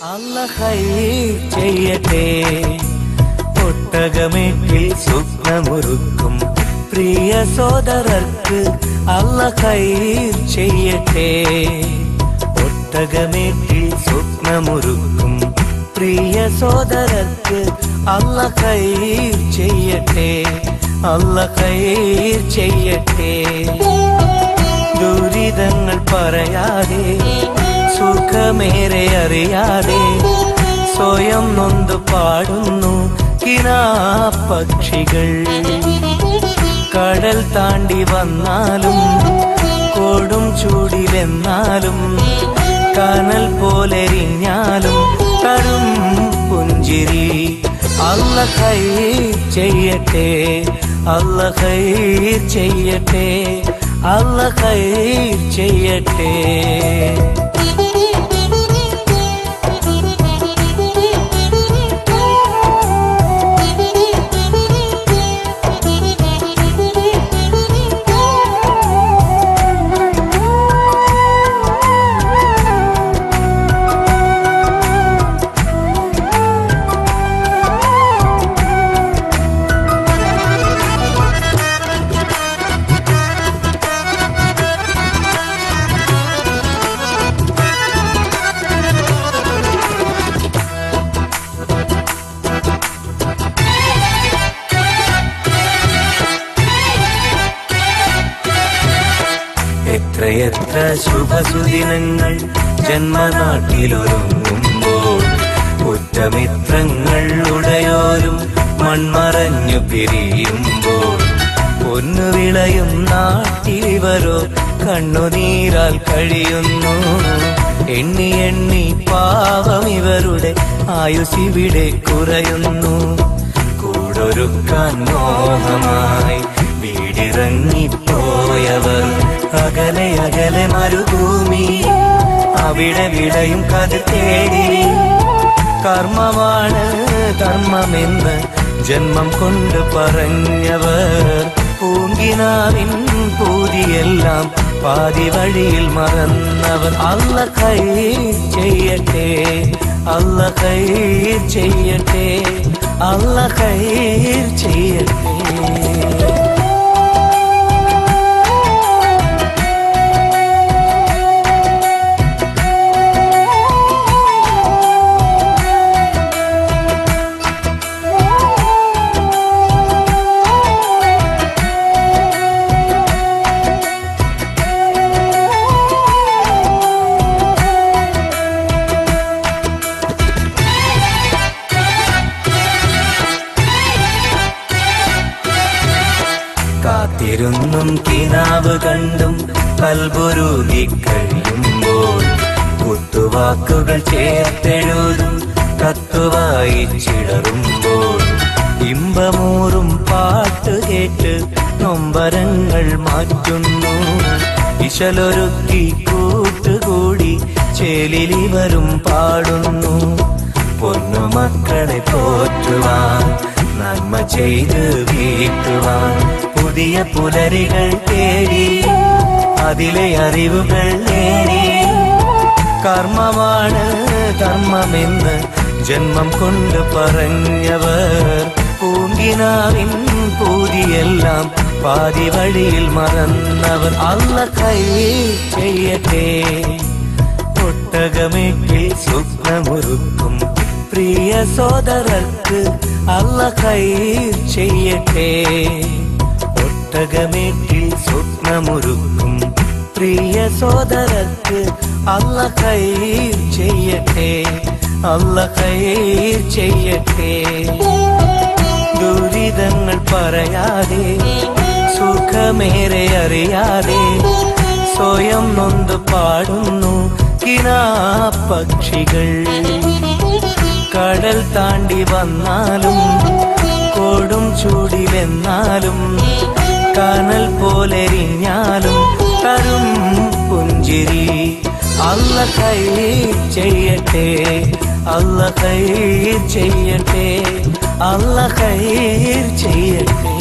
അല്ല ഹൈർ ചെയ്യട്ടെ ഒട്ടകമേറ്റിൽ സ്വപ്നമൊരുക്കും പ്രിയ സോദരർക്ക് അല്ല ഹൈർ ചെയ്യട്ടെ ഒട്ടകമേറ്റിൽ സ്വപ്നമൊരുക്കും പ്രിയ സോദരർക്ക് അല്ല ഹൈർ ചെയ്യട്ടെ അല്ല ഹൈർ ചെയ്യട്ടെ ദുരിതങ്ങൾ പറയാതെ സുഖമേറെ അറിയാതെ സ്വയം നൊന്ത് പാടുന്നു കിനാ പക്ഷികൾ കടൽ താണ്ടി വന്നാലും കൊടും ചൂടിലെന്നാലും കനൽ പോലെരിഞ്ഞാലും തരും പുഞ്ചിരി. അല്ല കൈ ചെയ്യട്ടെ അല്ല കൈ ചെയ്യട്ടെ. അല്ല കൈ ചെയ്യട്ടെ എത്രയെത്ര ശുഭസുദിനങ്ങൾ ജന്മനാട്ടിലൊരുങ്ങുമ്പോൾ ഉറ്റമിത്രങ്ങൾ ഉടയോരും മൺമറഞ്ഞു പിരിയുമ്പോൾ പൊന്നു വിളയും നാട്ടിലിവരോ കണ്ണുനീരാൽ കഴിയുന്നു. എണ്ണി എണ്ണി പാവം ഇവരുടെ ആയുസിവിടെ കുറയുന്നു. കൂടൊരുക്കാൻ മോഹമായി വീടിറങ്ങിപ്പോയവർ അകലെ അകലെ മരുഭൂമി അവിടെ വിടയും കത് തേടി. കർമ്മമാണ് ധർമ്മമെന്ന് ജന്മം കൊണ്ട് പറഞ്ഞവർ. പൂങ്കിനാവിൻ പൂതിയെല്ലാം പാതി വഴിയിൽ മറന്നവർ. അല്ല കൈ ചെയ്യട്ടെ അല്ല കൈ ചെയ്യട്ടെ അല്ല കൈ ചെയ്യട്ടെ. കാത്തിരുന്നും കിനാവ് കണ്ടും കൽബുരുകി കഴിയുമ്പോൾ കുത്തുവാക്കുകൾ ചേർത്തെഴുതും കത്തുവായി ചിടറുമ്പോൾ ഇമ്പമൂറും പാട്ട് കേട്ട് നൊമ്പരങ്ങൾ മാറ്റുന്നു. ഇശലൊരുക്കി കൂട്ടുകൂടി ചേലിലിവരും പാടുന്നു. പൊന്നു മക്കളെ പോറ്റുവാൻ നന്മ ചെയ്ത് വീട്ടുവാൻ. പുതിയ പുലരികൾ തേടി അതിലെ അറിവുകൾ നേടി കർമ്മമാണ് ധർമ്മമെന്ന് ജന്മം കൊണ്ട് പറഞ്ഞവർ പൂങ്കിനാവിൻ പൂതിയെല്ലാം പാതി വഴിയിൽ മറന്നവർ അല്ല കൈ ചെയ്യട്ടെ ഒട്ടകമേറ്റിൽ സ്വപ്നമൊരുക്കും പ്രിയ സോദരർക്ക് അല്ല കൈ ചെയ്യട്ടെ ഒട്ടകമേറ്റിൽ സ്വപ്നമൊരുക്കും. പ്രിയ സോദരക്ക് അല്ല കൈ ചെയ്യട്ടെ അല്ല കൈ ചെയ്യട്ടെ. ദുരിതങ്ങൾ പറയാതെ സുഖമേറെ അറിയാതെ സ്വയം നൊന്ത് പാടുന്നു കിനാ പക്ഷികൾ കടൽ താണ്ടി വന്നാലും കൊടും ചൂടിലെന്നാലും കനൽ പോലെരിഞ്ഞാലും തരും പുഞ്ചിരി. അല്ല കൈ ചെയ്യട്ടെ അല്ല കൈ ചെയ്യട്ടെ അല്ല കൈ ചെയ്യട്ടെ.